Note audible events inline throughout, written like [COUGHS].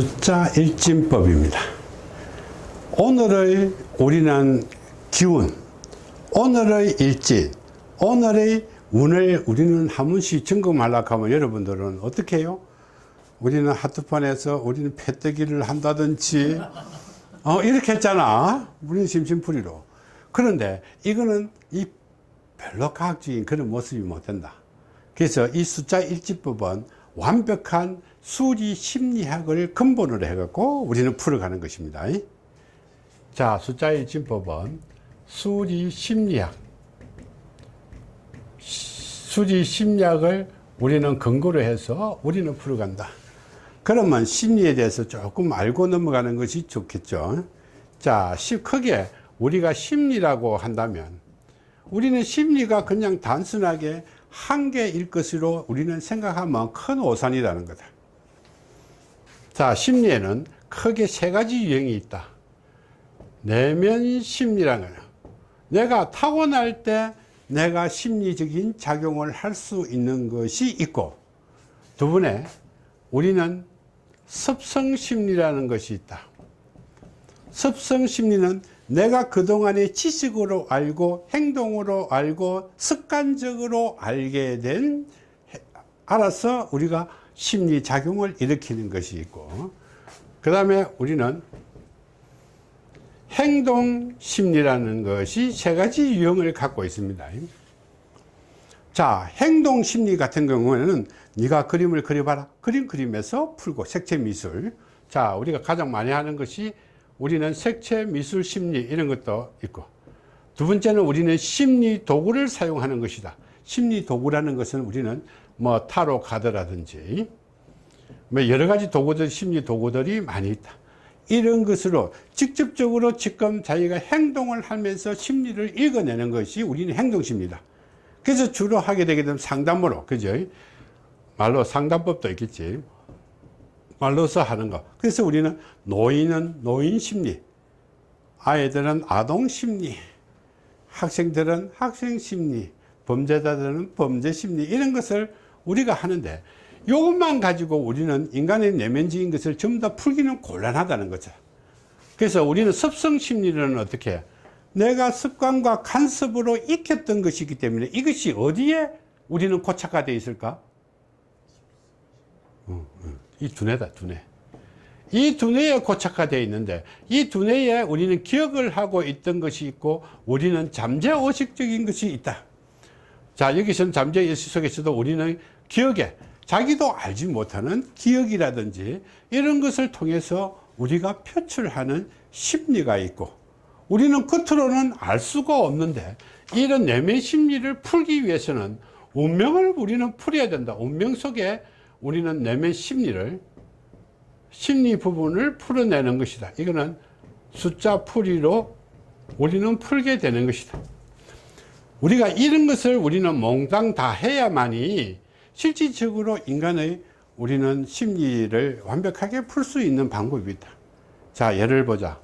숫자 일진법입니다. 오늘의 우리는 기운, 오늘의 일진, 오늘의 운을 우리는 한 번씩 점검하려고 하면 여러분들은 어떻게 해요? 우리는 하트판에서 우리는 패뜨기를 한다든지, 어, 이렇게 했잖아. 우리는 심심풀이로. 그런데 이거는 이 별로 과학적인 그런 모습이 못 된다. 그래서 이 숫자 일지법은 완벽한 수리 심리학을 근본으로 해갖고 우리는 풀어가는 것입니다. 자, 숫자 일진법은 수리 심리학. 수리 심리학을 우리는 근거로 해서 우리는 풀어간다. 그러면 심리에 대해서 조금 알고 넘어가는 것이 좋겠죠. 자, 시- 크게 우리가 심리라고 한다면 우리는 심리가 그냥 단순하게 한 개일 것으로 우리는 생각하면 큰 오산이라는 거다. 자, 심리에는 크게 세 가지 유형이 있다. 내면 심리라는 거예요. 내가 타고날 때 내가 심리적인 작용을 할 수 있는 것이 있고, 두 번에 우리는 습성 심리라는 것이 있다. 습성 심리는 내가 그동안에 지식으로 알고 행동으로 알고 습관적으로 알게 된 해- 알아서 우리가 심리 작용을 일으키는 것이 있고 그 다음에 우리는 행동 심리라는 것이 세 가지 유형을 갖고 있습니다. 자, 행동 심리 같은 경우에는 네가 그림을 그려봐라. 그림 그림에서 풀고 색채 미술. 자, 우리가 가장 많이 하는 것이 우리는 색채 미술 심리 이런 것도 있고 두 번째는 우리는 심리 도구를 사용하는 것이다. 심리 도구라는 것은 우리는 뭐 타로 카드라든지 뭐 여러 가지 도구들 심리 도구들이 많이 있다. 이런 것으로 직접적으로 지금 자기가 행동을 하면서 심리를 읽어내는 것이 우리는 행동심리다. 그래서 주로 하게 되게 되면 상담으로, 그죠? 말로 상담법도 있겠지. 말로서 하는 거. 그래서 우리는 노인은 노인 심리, 아이들은 아동 심리, 학생들은 학생 심리, 범죄자들은 범죄 심리, 이런 것을 우리가 하는데, 이것만 가지고 우리는 인간의 내면적인 것을 전부 다 풀기는 곤란하다는 거죠. 그래서 우리는 습성 심리는 어떻게 해? 내가 습관과 간섭으로 익혔던 것이기 때문에 이것이 어디에 우리는 고착화되어 있을까? 이 두뇌다, 두뇌. 이 두뇌에 고착화되어 있는데, 이 두뇌에 우리는 기억을 하고 있던 것이 있고, 우리는 잠재의식적인 것이 있다. 자, 여기서는 잠재의식 속에서도 우리는 기억에, 자기도 알지 못하는 기억이라든지, 이런 것을 통해서 우리가 표출하는 심리가 있고, 우리는 겉으로는 알 수가 없는데, 이런 내면 심리를 풀기 위해서는 운명을 우리는 풀어야 된다. 운명 속에 우리는 내면 심리를 심리 부분을 풀어내는 것이다. 이거는 숫자 풀이로 우리는 풀게 되는 것이다. 우리가 이런 것을 우리는 몽땅 다 해야만이 실질적으로 인간의 우리는 심리를 완벽하게 풀 수 있는 방법이 있다. 자, 예를 보자.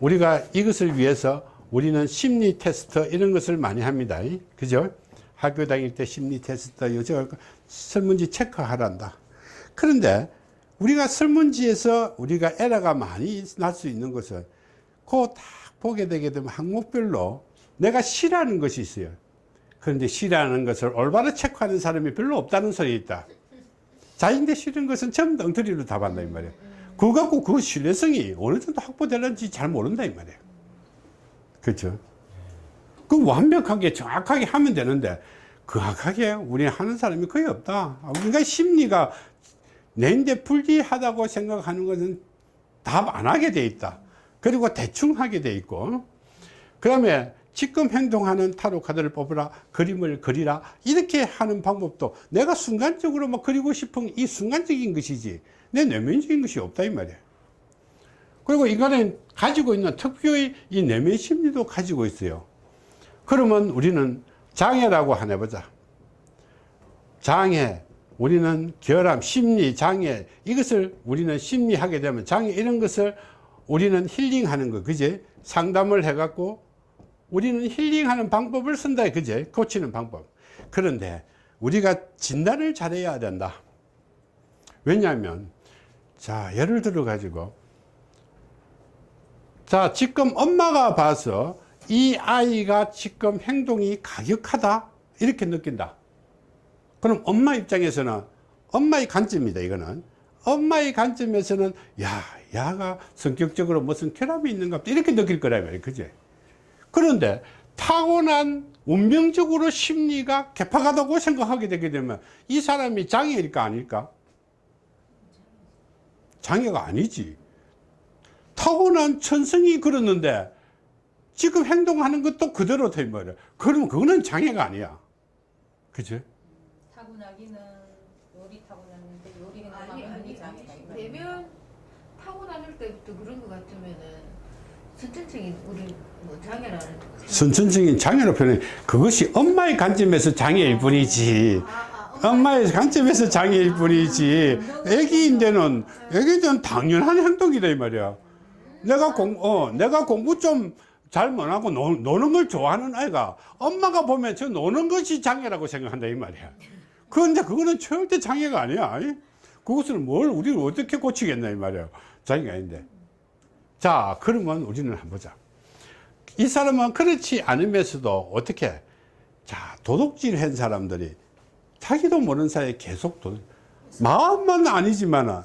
우리가 이것을 위해서 우리는 심리 테스트 이런 것을 많이 합니다. 그죠? 학교 다닐 때 심리 테스트, 요새 설문지 체크하란다. 그런데 우리가 설문지에서 우리가 에러가 많이 날 수 있는 것은 그거 딱 보게 되게 되면 항목별로 내가 싫어하는 것이 있어요. 그런데 싫어하는 것을 올바로 체크하는 사람이 별로 없다는 소리 있다. 자기인데 싫은 것은 전부 다 엉터리로 답한다 이 말이에요. 그거 갖고 그 신뢰성이 어느 정도 확보되는지 잘 모른다 이 말이에요. 그렇죠? 그 완벽하게 정확하게 하면 되는데 정확하게 우리 하는 사람이 거의 없다. 우리가 심리가 내인데 불리하다고 생각하는 것은 답 안 하게 돼 있다. 그리고 대충 하게 돼 있고 그 다음에 지금 행동하는 타로 카드를 뽑으라 그림을 그리라 이렇게 하는 방법도 내가 순간적으로 막 그리고 싶은 이 순간적인 것이지 내 내면적인 것이 없다 이 말이야. 그리고 인간은 가지고 있는 특유의 이 내면 심리도 가지고 있어요. 그러면 우리는 장애라고 하나 보자. 장애 우리는 결함 심리 장애 이것을 우리는 심리하게 되면 장애 이런 것을 우리는 힐링하는 거 그제 상담을 해갖고 우리는 힐링하는 방법을 쓴다 그제? 고치는 방법. 그런데 우리가 진단을 잘해야 된다. 왜냐하면 자, 예를 들어 가지고 자, 지금 엄마가 봐서 이 아이가 지금 행동이 가격하다 이렇게 느낀다. 그럼 엄마 입장에서는 엄마의 관점이다 이거는. 엄마의 관점에서는 야 야가 성격적으로 무슨 결함이 있는가 이렇게 느낄 거라 말이야 그지 그런데 타고난 운명적으로 심리가 개파가다고 생각하게 되게 되면 이 사람이 장애일까 아닐까? 장애가 아니지. 타고난 천성이 그러는데 지금 행동하는 것도 그대로 돼 말이야 그러면 그거는 장애가 아니야. 그지 타고나기는 요리 타고났는데 요리 아니 행동하면 아니 장애다 이 아니. 되면 타고 나눌 때부터 그런 것 같으면은 선천적인 우리 뭐 장애라는 선천적인 장애로 표현해. 그것이 엄마의 관점에서 장애일 뿐이지. 아, 아, 엄마의 관점에서 장애일 뿐이지. 애기인데는 애기들은 당연한 행동이다 이 말이야. 내가 공, 어, 내가 공부 좀 잘 못하고 노, 노는 걸 좋아하는 아이가 엄마가 보면 저 노는 것이 장애라고 생각한다 이 말이야. 그런데 그거는 절대 장애가 아니야. 이? 그것을 뭘 우리를 어떻게 고치겠나 이 말이야. 장애가 아닌데 자 그러면 우리는 한번 보자. 이 사람은 그렇지 않으면서도 어떻게 자 도둑질 한 사람들이 자기도 모르는 사이에 계속 도둑 마음만 아니지만은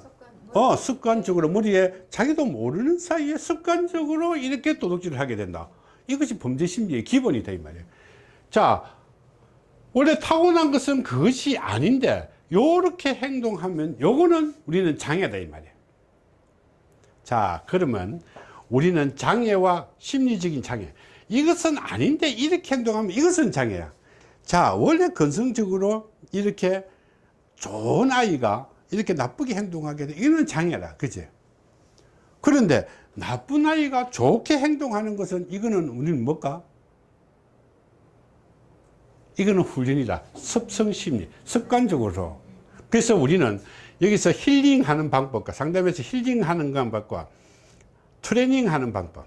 어 습관적으로 머리에 자기도 모르는 사이에 습관적으로 이렇게 도둑질을 하게 된다. 이것이 범죄 심리의 기본이 다 이 말이에요. 자 원래 타고난 것은 그것이 아닌데 요렇게 행동하면 요거는 우리는 장애다 이 말이에요 자 그러면 우리는 장애와 심리적인 장애. 이것은 아닌데 이렇게 행동하면 이것은 장애야. 자 원래 건성적으로 이렇게 좋은 아이가 이렇게 나쁘게 행동하게 돼. 이거는 장애라 그지? 그런데 나쁜 아이가 좋게 행동하는 것은 이거는 우리는 뭘까? 이거는 훈련이다. 습성심리. 습관적으로. 그래서 우리는 여기서 힐링하는 방법과 상담에서 힐링하는 방법과 트레이닝하는 방법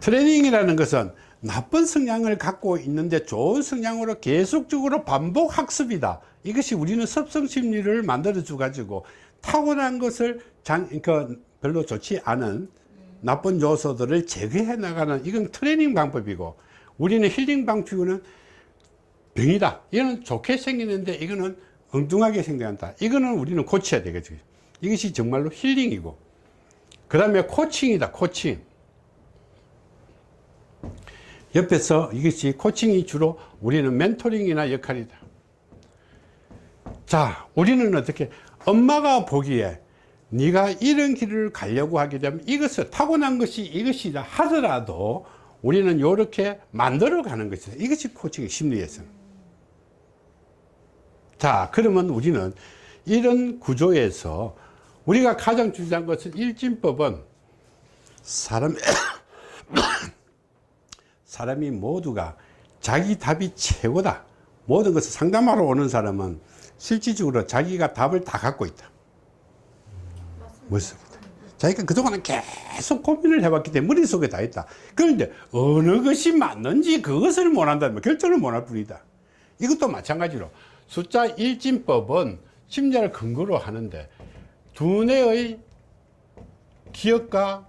트레이닝이라는 것은 나쁜 성향을 갖고 있는데 좋은 성향으로 계속적으로 반복 학습이다. 이것이 우리는 습성 심리를 만들어 줘 가지고 타고난 것을 장, 그 별로 좋지 않은 나쁜 요소들을 제거해 나가는 이건 트레이닝 방법이고 우리는 힐링 방식은 병이다. 이거는 좋게 생기는데 이거는 엉뚱하게 생겨난다. 이거는 우리는 고쳐야 되겠지. 이것이 정말로 힐링이고. 그 다음에 코칭이다. 코칭. 옆에서 이것이 코칭이 주로 우리는 멘토링이나 역할이다. 자, 우리는 어떻게 엄마가 보기에 네가 이런 길을 가려고 하게 되면 이것을 타고난 것이 이것이라 하더라도 우리는 이렇게 만들어 가는 것이다. 이것이 코칭의 심리에서. 자, 그러면 우리는 이런 구조에서 우리가 가장 중요한 것은 일진법은 사람 [COUGHS] 사람이 모두가 자기 답이 최고다. 모든 것을 상담하러 오는 사람은 실질적으로 자기가 답을 다 갖고 있다. 맞습니다. 자기가 그동안은 계속 고민을 해왔기 때문에 머릿속에 다 있다. 그런데 어느 것이 맞는지 그것을 못한다면 결정을 못할 뿐이다. 이것도 마찬가지로 숫자 일진법은 심리를 근거로 하는데 두뇌의 기억과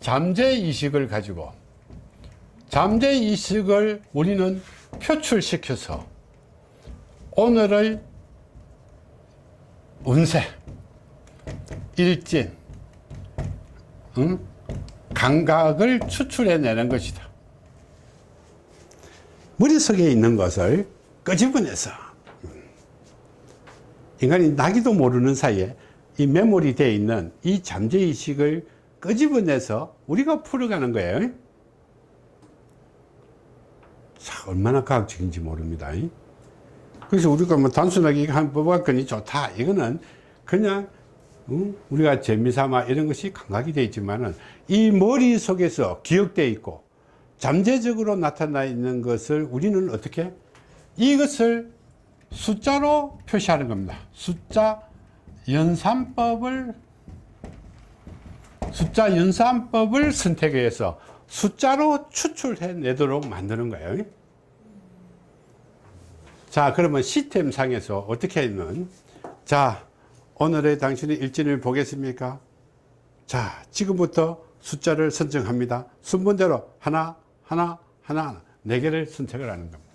잠재 이식을 가지고 잠재 이식을 우리는 표출시켜서 오늘의 운세, 일진, 응? 감각을 추출해내는 것이다. 머릿속에 있는 것을 끄집어내서 인간이 나기도 모르는 사이에 이 메모리 되어 있는 이 잠재의식을 끄집어내서 우리가 풀어가는 거예요. 자, 얼마나 과학적인지 모릅니다. 그래서 우리가 뭐 단순하게 한 뽑았거니 좋다. 이거는 그냥 응? 우리가 재미삼아 이런 것이 감각이 되어 있지만은 이 머릿속에서 기억되어 있고 잠재적으로 나타나 있는 것을 우리는 어떻게 이것을 숫자로 표시하는 겁니다. 숫자 연산법을 숫자 연산법을 선택해서 숫자로 추출해 내도록 만드는 거예요. 자, 그러면 시스템 상에서 어떻게 하면 자, 오늘의 당신의 일진을 보겠습니까? 자, 지금부터 숫자를 선정합니다. 순번대로 하나, 하나, 하나. 네 개를 선택을 하는 겁니다.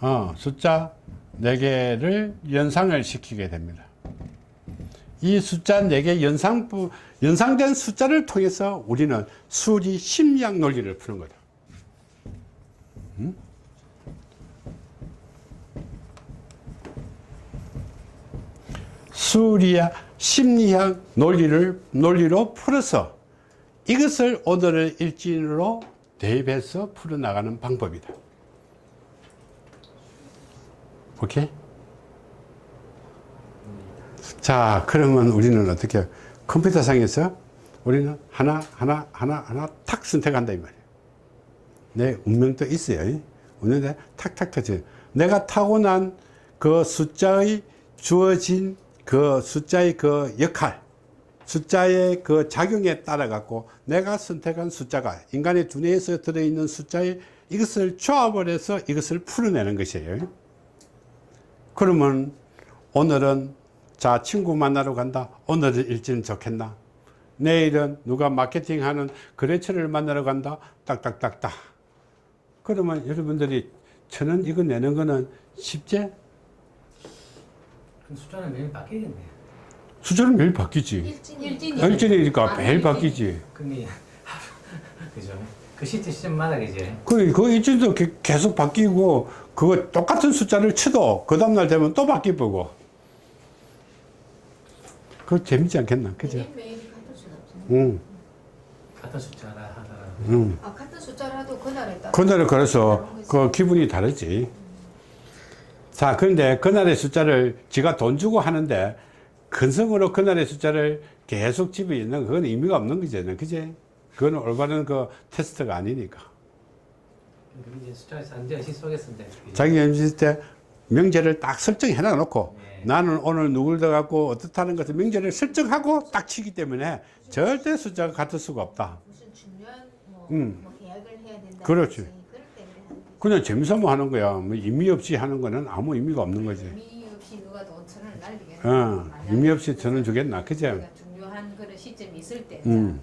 어, 숫자 네 개를 연상을 시키게 됩니다. 이 숫자 네개 연상, 연상된 숫자를 통해서 우리는 수리 심리학 논리를 푸는 거다. 음? 수리학 심리학 논리를 논리로 풀어서 이것을 오늘의 일진으로 대입해서 풀어나가는 방법이다. 오케이? 자, 그러면 우리는 어떻게 컴퓨터 상에서 우리는 하나, 하나, 하나, 하나 탁 선택한다 이 말이에요. 내 운명도 있어요. 운명대 탁탁 터져. 내가 타고난 그 숫자의 주어진 그 숫자의 그 역할, 숫자의 그 작용에 따라 갖고 내가 선택한 숫자가 인간의 두뇌에서 들어있는 숫자의 이것을 조합을 해서 이것을 풀어내는 것이에요. 그러면 오늘은 자 친구 만나러 간다. 오늘은 일진 좋겠나? 내일은 누가 마케팅하는 거래처를 만나러 간다. 딱딱딱딱. 그러면 여러분들이 저는 이거 내는 거는 쉽지? 그 숫자는 매일 바뀌겠네. 숫자는 매일 바뀌지. 일진이 일진이 일진이니까 아, 매일. 바뀌지. 근데 그죠? 그 시점 시점마다 그제 그, 그 게- 계속 바뀌고, 그거 똑같은 숫자를 쳐도 그 다음날 되면 또 바뀌고. 그거 재밌지 않겠나? 그죠? 매일매일이 같은 없잖아. 응, 같은 숫자라 하더라도 응. 아 같은 숫자라도 그날에 따라 그날에 그래서. 그 기분이 다르지. 자, 그런데 그날의 숫자를 지가 돈 주고 하는데 근성으로 그날의 숫자를 계속 집에 있는 그건 의미가 없는 거잖아. 그제? 그건 올바른 그 테스트가 아니니까. 이제 숫자에서 안제 자기 임실 때 명제를 딱 설정해 놔놓고 네. 나는 오늘 누굴 더 갖고 어떻다는 것을 명제를 설정하고 딱 치기 때문에 절대 숫자가 같을 수가 없다. 무슨 중요한 뭐, 음. 뭐 계약을 해야 된다. 그렇지. 그냥 재미삼아 하는 거야. 뭐 의미 없이 하는 거는 아무 의미가 없는 거지. 의미 없이 누가 돈 천을 날리겠나? 어, 의미 없이 저는 주겠나. 그죠? 중요한 그런 시점이 있을 때, 음.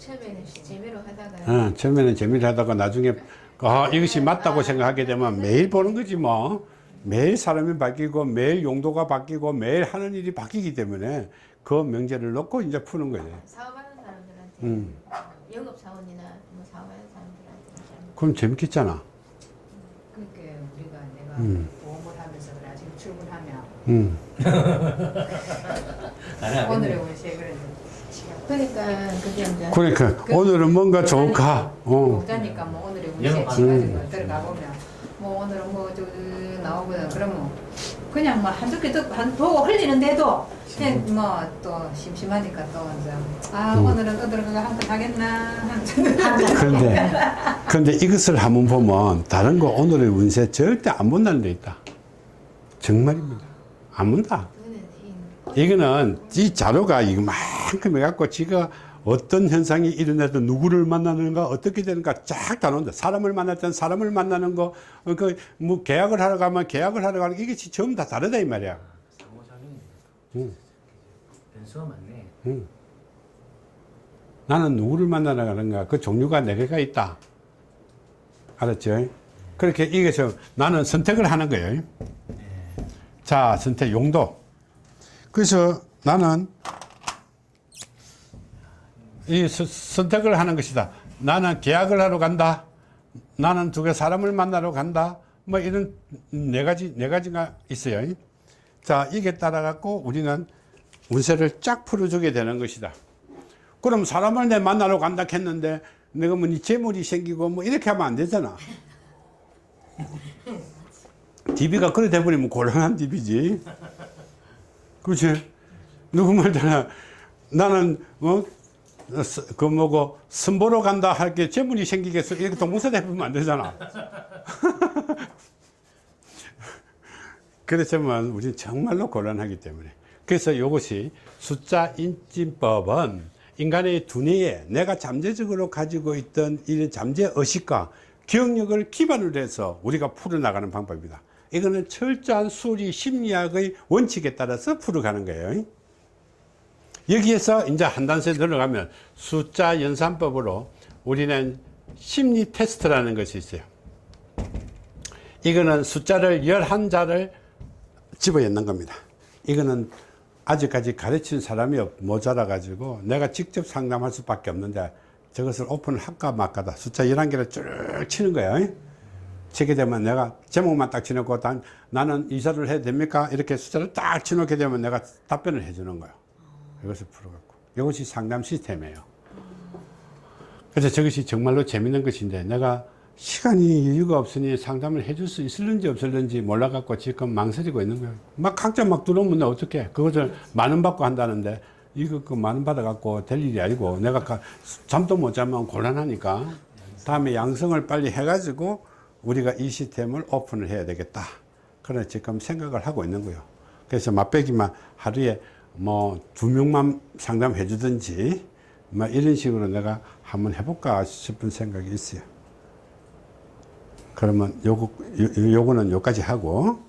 처음에는 재미로 하다가 어, 처음에는 재미를 하다가 나중에 아, 이것이 맞다고 생각하게 되면 매일 보는 거지 뭐. 매일 사람이 바뀌고 매일 용도가 바뀌고 매일 하는 일이 바뀌기 때문에 그 명제를 넣고 이제 푸는 거지. 사업하는 사람들한테 음. 영업 사원이나 뭐 사업하는 사람들한테 좀 그럼 재밌겠잖아. 그러니까 우리가 내가 음. 보험을 하면서 그래 지금 출근하면 음. [LAUGHS] 오늘의 원시에 그래 그러니까 그게 이제 그러니까 오늘은 뭔가 좋을까? 어. 목자니까 뭐 오늘의 음. 거 들어가 보면 뭐 오늘은 뭐저 나오거든 그러면 그냥 뭐 한두 개한 보고 흘리는데도 그냥 뭐 또 심심하니까 또 이제 아 음. 오늘은 또 들어가 한건 하겠나 [LAUGHS] 그런데, 그런데 이것을 한번 보면 다른 거 오늘의 운세 절대 안 본다는 데 있다. 정말입니다. 안 본다. 이 이거는 이 자료가 이만큼 해갖고 지가 어떤 현상이 일어나도 누구를 만나는가 어떻게 되는가 쫙 다 나온다. 사람을 만날 때는 사람을 만나는 거, 어, 그, 뭐, 계약을 하러 가면 계약을 하러 가는 거, 이게 전부 다 다르다, 이 말이야. 응. 변수가 많네. 응. 나는 누구를 만나러 가는가, 그 종류가 네 개가 있다. 알았죠? 그렇게 이게서 나는 선택을 하는 거예요. 자, 선택 용도. 그래서 나는 이 서- 선택을 하는 것이다. 나는 계약을 하러 간다. 나는 두 개 사람을 만나러 간다. 뭐 이런 네 가지, 네 가지가 있어요. 자, 이게 따라 갖고 우리는 운세를 쫙 풀어주게 되는 것이다. 그럼 사람을 내 만나러 간다 했는데 내가 뭐니 재물이 생기고 뭐 이렇게 하면 안 되잖아. [LAUGHS] DB가 그래 돼버리면 곤란한 DB지. 그렇지? 누구 말잖아. 나는, 어, 스- 그 뭐고, 선보러 간다 할게 재물이 생기겠어. 이렇게 동문서 대보면 안 되잖아. [LAUGHS] 그렇지만 우리는 정말로 곤란하기 때문에. 그래서 이것이 숫자 인진법은 인간의 두뇌에 내가 잠재적으로 가지고 있던 이런 잠재 의식과 기억력을 기반으로 해서 우리가 풀어나가는 방법이다. 이거는 철저한 수리 심리학의 원칙에 따라서 풀어가는 거예요. 여기에서 이제 한 단계 들어가면 숫자 연산법으로 우리는 심리 테스트라는 것이 있어요. 이거는 숫자를 11자를 집어넣는 겁니다. 이거는 아직까지 가르치는 사람이 없- 모자라 가지고 내가 직접 상담할 수밖에 없는데 저것을 오픈을 할까 말까다 숫자 11개를 쭉 치는 거예요. 치게 되면 내가 제목만 딱 치놓고 단, 나는 이사를 해도 됩니까? 이렇게 숫자를 딱 치놓게 되면 내가 답변을 해주는 거예요. 이것을 풀어갖고. 이것이 상담 시스템이에요. 그래서 저것이 정말로 재밌는 것인데 내가 시간이 여유가 없으니 상담을 해줄 수 있을는지 없을는지 몰라갖고 지금 망설이고 있는 거예요. 막 각자 막 들어오면 어떻게 그것을 만원 받고 한다는데 이거 그 만원 받아갖고 될 일이 아니고 내가 가- 잠도 못 자면 곤란하니까 다음에 양성을 빨리 해가지고 우리가 이 시스템을 오픈을 해야 되겠다. 그런 지금 생각을 하고 있는 거예요. 그래서 맛배기만 하루에 뭐 두 명만 상담해 주든지 뭐 이런 식으로 내가 한번 해볼까 싶은 생각이 있어요. 그러면 요거, 요, 요거는 요까지 하고